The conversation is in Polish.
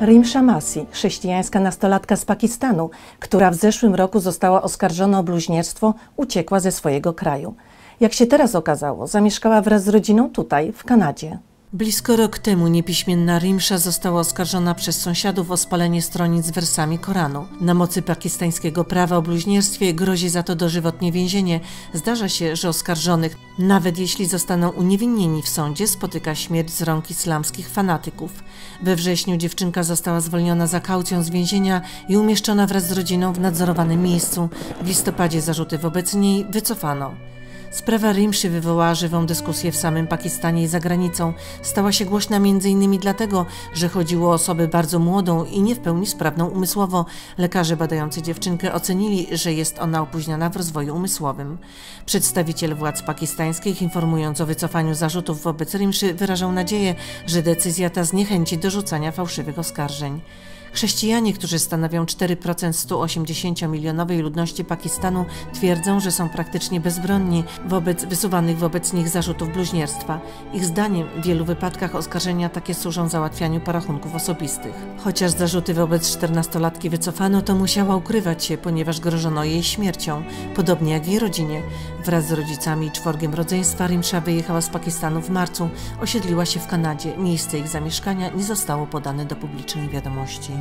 Rim Shamasi, chrześcijańska nastolatka z Pakistanu, która w zeszłym roku została oskarżona o bluźnierstwo, uciekła ze swojego kraju. Jak się teraz okazało, zamieszkała wraz z rodziną tutaj, w Kanadzie. Blisko rok temu niepiśmienna Rimsza została oskarżona przez sąsiadów o spalenie stronic z wersami Koranu. Na mocy pakistańskiego prawa o bluźnierstwie grozi za to dożywotnie więzienie. Zdarza się, że oskarżonych, nawet jeśli zostaną uniewinnieni w sądzie, spotyka śmierć z rąk islamskich fanatyków. We wrześniu dziewczynka została zwolniona za kaucją z więzienia i umieszczona wraz z rodziną w nadzorowanym miejscu. W listopadzie zarzuty wobec niej wycofano. Sprawa Rimszy wywołała żywą dyskusję w samym Pakistanie i za granicą. Stała się głośna m.in. dlatego, że chodziło o osobę bardzo młodą i nie w pełni sprawną umysłowo. Lekarze badający dziewczynkę ocenili, że jest ona opóźniona w rozwoju umysłowym. Przedstawiciel władz pakistańskich, informując o wycofaniu zarzutów wobec Rimszy, wyrażał nadzieję, że decyzja ta zniechęci do rzucania fałszywych oskarżeń. Chrześcijanie, którzy stanowią 4% 180-milionowej ludności Pakistanu, twierdzą, że są praktycznie bezbronni wobec wysuwanych wobec nich zarzutów bluźnierstwa. Ich zdaniem w wielu wypadkach oskarżenia takie służą załatwianiu porachunków osobistych. Chociaż zarzuty wobec 14-latki wycofano, to musiała ukrywać się, ponieważ grożono jej śmiercią, podobnie jak jej rodzinie. Wraz z rodzicami i czworgiem rodzeństwa Rimsza wyjechała z Pakistanu w marcu, osiedliła się w Kanadzie. Miejsce ich zamieszkania nie zostało podane do publicznej wiadomości.